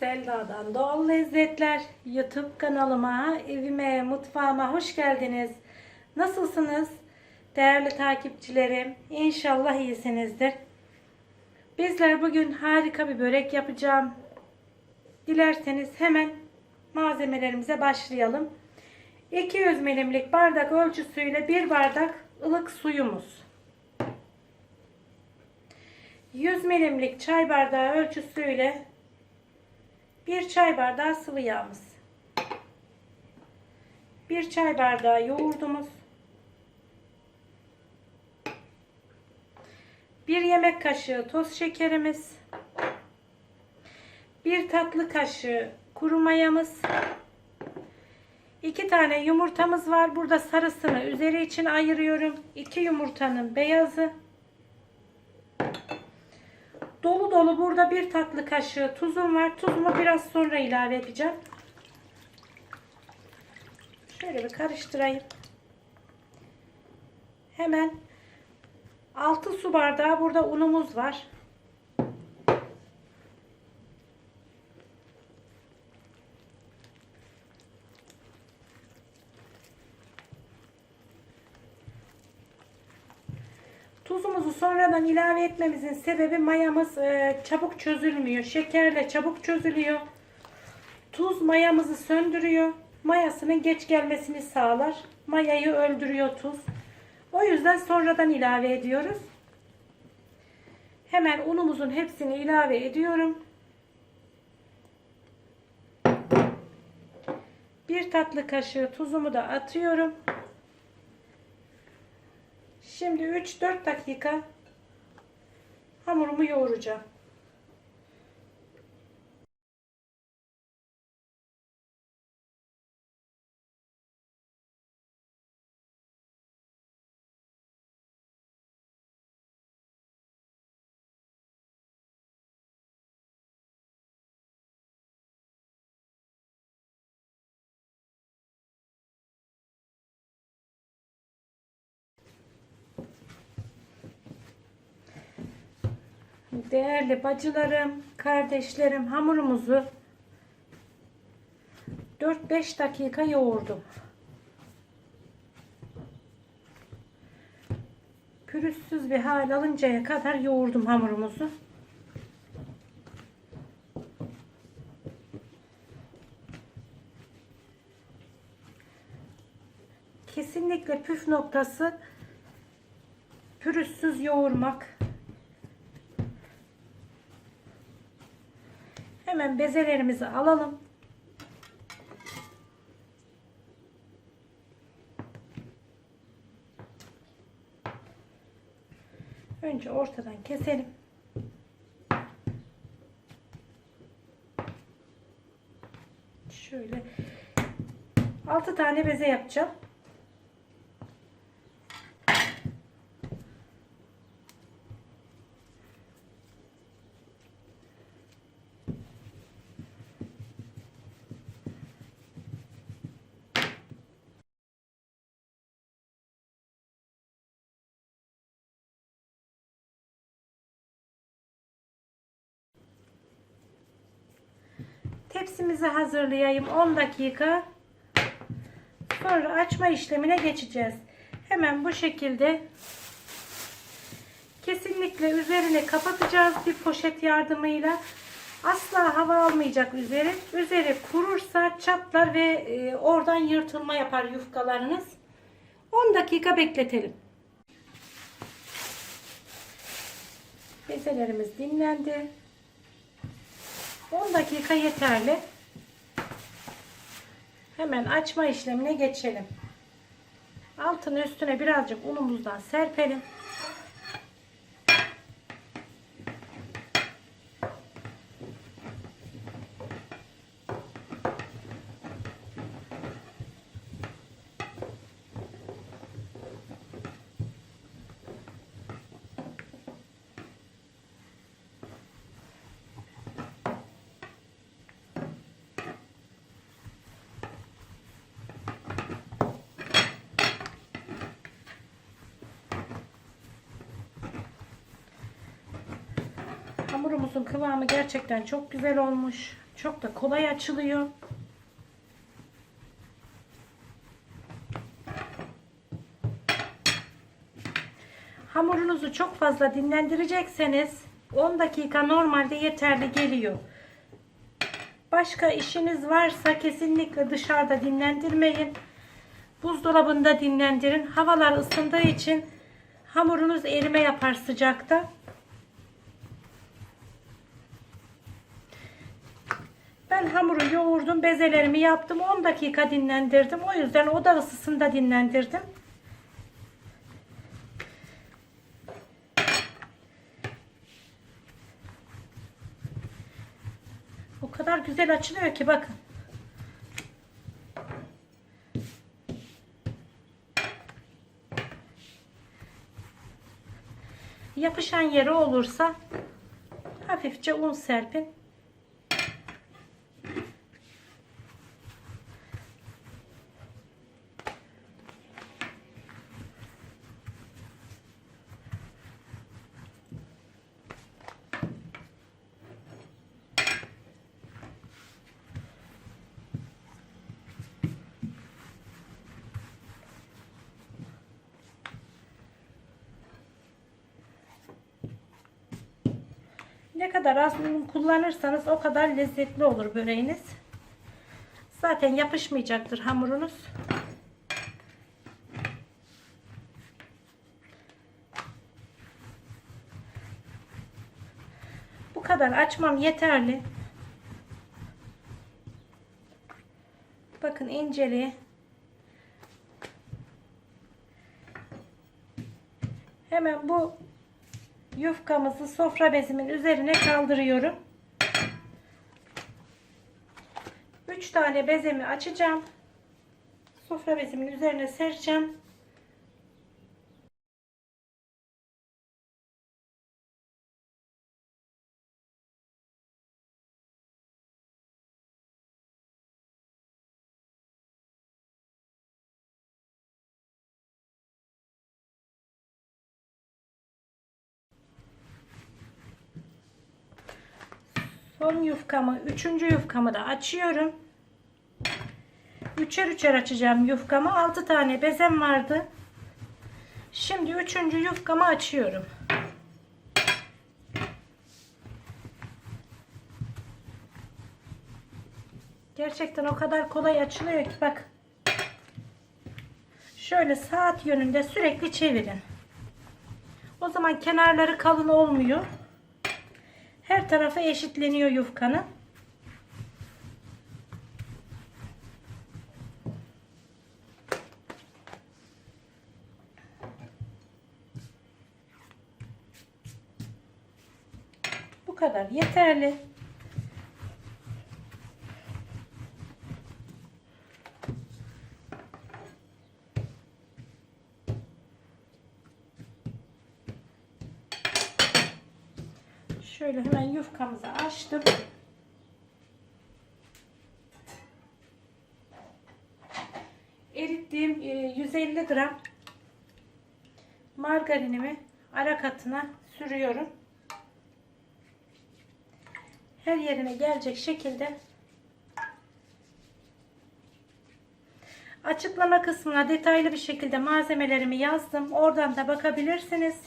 Selda'dan Doğal Lezzetler YouTube kanalıma, evime, mutfağıma hoş geldiniz. Nasılsınız? Değerli takipçilerim, İnşallah iyisinizdir. Bizler bugün harika bir börek yapacağım. Dilerseniz hemen malzemelerimize başlayalım. 200 milimlik bardak ölçüsüyle bir bardak ılık suyumuz. 100 milimlik çay bardağı ölçüsüyle bir çay bardağı sıvı yağımız. Bir çay bardağı yoğurdumuz. Bir yemek kaşığı toz şekerimiz. Bir tatlı kaşığı kuru mayamız. İki tane yumurtamız var. Burada sarısını üzeri için ayırıyorum. İki yumurtanın beyazı. Dolu dolu burada bir tatlı kaşığı tuzum var. Tuzumu biraz sonra ilave edeceğim. Şöyle bir karıştırayım. Hemen 6 su bardağı burada unumuz var. Sonradan ilave etmemizin sebebi mayamız e, çabuk çözülmüyor. Şekerle çabuk çözülüyor. Tuz mayamızı söndürüyor. Mayasının geç gelmesini sağlar. Mayayı öldürüyor tuz. O yüzden sonradan ilave ediyoruz. Hemen unumuzun hepsini ilave ediyorum. Bir tatlı kaşığı tuzumu da atıyorum. Şimdi 3-4 dakika hamurumu yoğuracağım. Değerli bacılarım, kardeşlerim hamurumuzu 4-5 dakika yoğurdum. Pürüzsüz bir hal alıncaya kadar yoğurdum hamurumuzu. Kesinlikle püf noktası pürüzsüz yoğurmak. Hemen bezelerimizi alalım. Önce ortadan keselim. Şöyle 6 tane beze yapacağım. Tepsimizi hazırlayayım 10 dakika. Sonra açma işlemine geçeceğiz. Hemen bu şekilde kesinlikle üzerine kapatacağız bir poşet yardımıyla. Asla hava almayacak üzeri. Üzeri kurursa çatlar ve e, oradan yırtılma yapar yufkalarınız. 10 dakika bekletelim. Bezelerimiz dinlendi. 10 dakika yeterli. Hemen açma işlemine geçelim. Altını üstüne birazcık unumuzdan serpelim. Hamurumuzun kıvamı gerçekten çok güzel olmuş. Çok da kolay açılıyor. Hamurunuzu çok fazla dinlendirecekseniz 10 dakika normalde yeterli geliyor. Başka işiniz varsa kesinlikle dışarıda dinlendirmeyin. Buzdolabında dinlendirin. Havalar ısındığı için hamurunuz erime yapar sıcakta. Ben hamuru yoğurdum, bezelerimi yaptım. 10 dakika dinlendirdim. O yüzden oda ısısında dinlendirdim. O kadar güzel açılıyor ki bakın. Yapışan yeri olursa hafifçe un serpin. Ne kadar az kullanırsanız o kadar lezzetli olur böreğiniz. Zaten yapışmayacaktır hamurunuz. Bu kadar açmam yeterli. Bakın inceliği. Hemen bu yufkamızı sofra bezimin üzerine kaldırıyorum. 3 tane bezemi açacağım. Sofra bezimin üzerine sereceğim. Son yufkamı, üçüncü yufkamı da açıyorum. Üçer üçer açacağım yufkamı. 6 tane bezem vardı. Şimdi üçüncü yufkamı açıyorum. Gerçekten o kadar kolay açılıyor ki bak. Şöyle saat yönünde sürekli çevirin. O zaman kenarları kalın olmuyor. Her tarafı eşitleniyor yufkanın. Bu kadar yeterli. Şöyle hemen yufkamızı açtım. Erittiğim e, 150 gram margarinimi ara katına sürüyorum. Her yerine gelecek şekilde açıklama kısmına detaylı bir şekilde malzemelerimi yazdım. Oradan da bakabilirsiniz.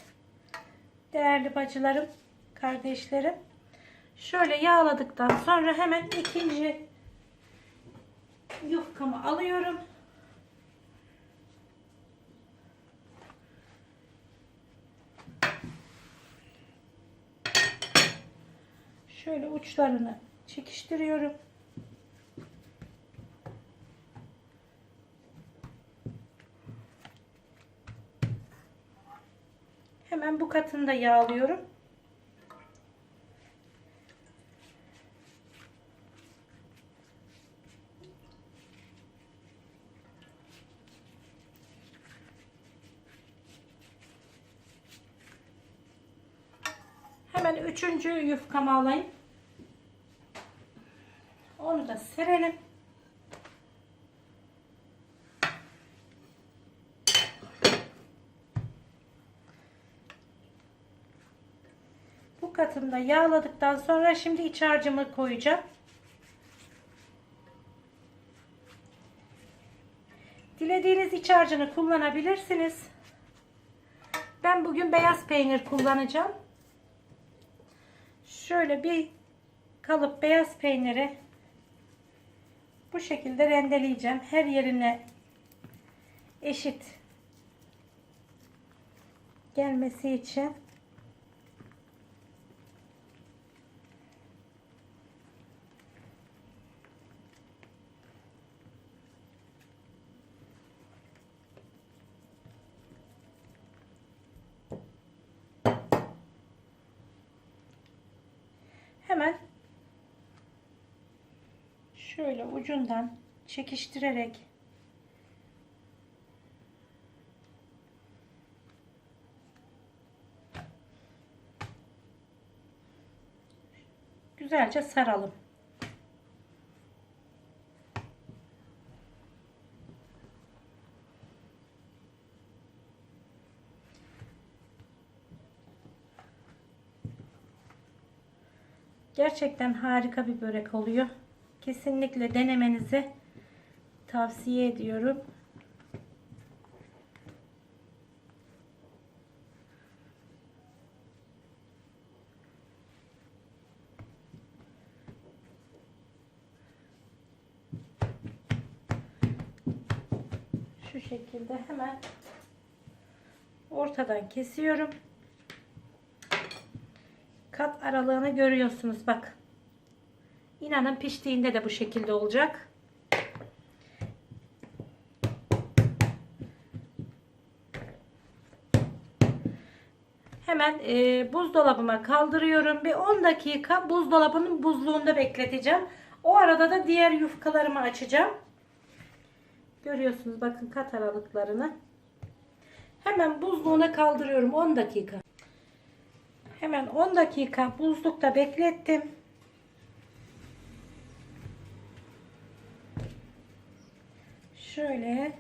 Değerli bacılarım kardeşlerim. Şöyle yağladıktan sonra hemen ikinci yufkamı alıyorum. Şöyle uçlarını çekiştiriyorum. Hemen bu katını da yağlıyorum. Hemen üçüncü yufkamı alayım. Onu da serelim. Bu katımda yağladıktan sonra şimdi iç harcımı koyacağım. Dilediğiniz iç harcını kullanabilirsiniz. Ben bugün beyaz peynir kullanacağım. Şöyle bir kalıp beyaz peyniri bu şekilde rendeleyeceğim. Her yerine eşit gelmesi için. Hemen şöyle ucundan çekiştirerek güzelce saralım. Gerçekten harika bir börek oluyor. Kesinlikle denemenizi tavsiye ediyorum. Şu şekilde hemen ortadan kesiyorum. Kat aralığını görüyorsunuz bak. İnanın piştiğinde de bu şekilde olacak. Hemen e, buzdolabıma kaldırıyorum. Bir 10 dakika buzdolabının buzluğunda bekleteceğim. O arada da diğer yufkalarımı açacağım. Görüyorsunuz bakın kat aralıklarını. Hemen buzluğuna kaldırıyorum 10 dakika. Hemen 10 dakika buzlukta beklettim. Şöyle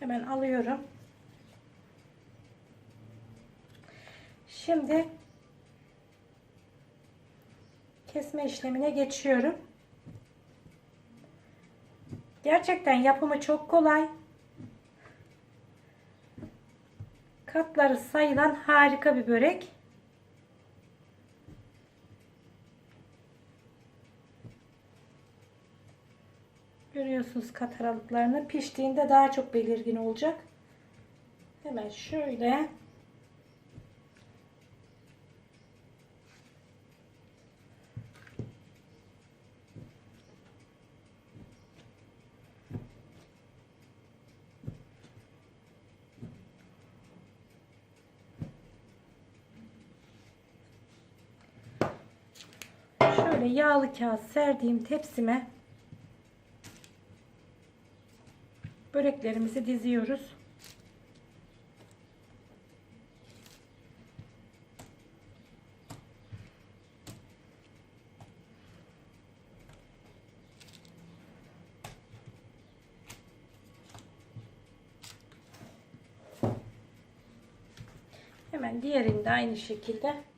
hemen alıyorum. Şimdi kesme işlemine geçiyorum. Gerçekten yapımı çok kolay. Katları sayılan harika bir börek. Görüyorsunuz kat aralıklarını. Piştiğinde daha çok belirgin olacak. Hemen şöyle şöyle yağlı kağıt serdiğim tepsime böreklerimizi diziyoruz. Hemen diğerini de aynı şekilde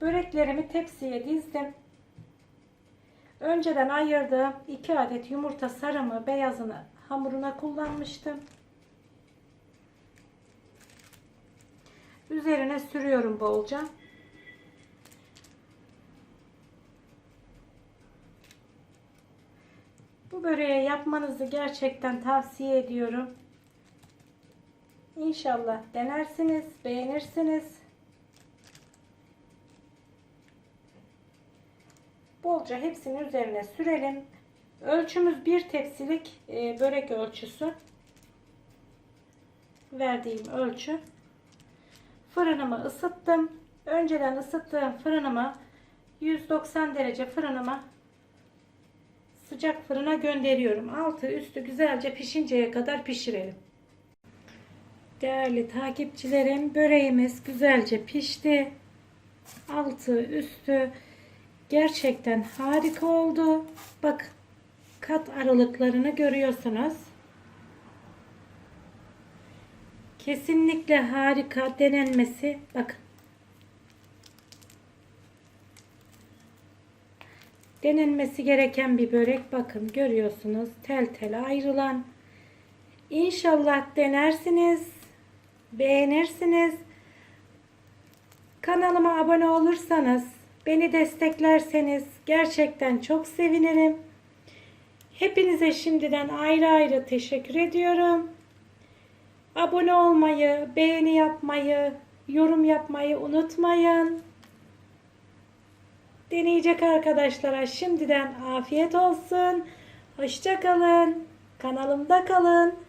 Böreklerimi tepsiye dizdim. Önceden ayırdığım 2 adet yumurta sarımı beyazını hamuruna kullanmıştım. Üzerine sürüyorum bolca. Bu böreği yapmanızı gerçekten tavsiye ediyorum. İnşallah denersiniz, beğenirsiniz. Bolca hepsinin üzerine sürelim. Ölçümüz bir tepsilik e, börek ölçüsü. Verdiğim ölçü. Fırınımı ısıttım. Önceden ısıttığım fırınıma 190 derece fırınıma sıcak fırına gönderiyorum. Altı üstü güzelce pişinceye kadar pişirelim. Değerli takipçilerim böreğimiz güzelce pişti. Altı üstü gerçekten harika oldu. Bak kat aralıklarını görüyorsunuz. Kesinlikle harika denenmesi. Bakın. Denenmesi gereken bir börek. Bakın görüyorsunuz. Tel tel ayrılan. İnşallah denersiniz. Beğenirsiniz. Kanalıma abone olursanız, beni desteklerseniz gerçekten çok sevinirim. Hepinize şimdiden ayrı ayrı teşekkür ediyorum. Abone olmayı, beğeni yapmayı, yorum yapmayı unutmayın. Deneyecek arkadaşlara şimdiden afiyet olsun. Hoşça kalın. Kanalımda kalın.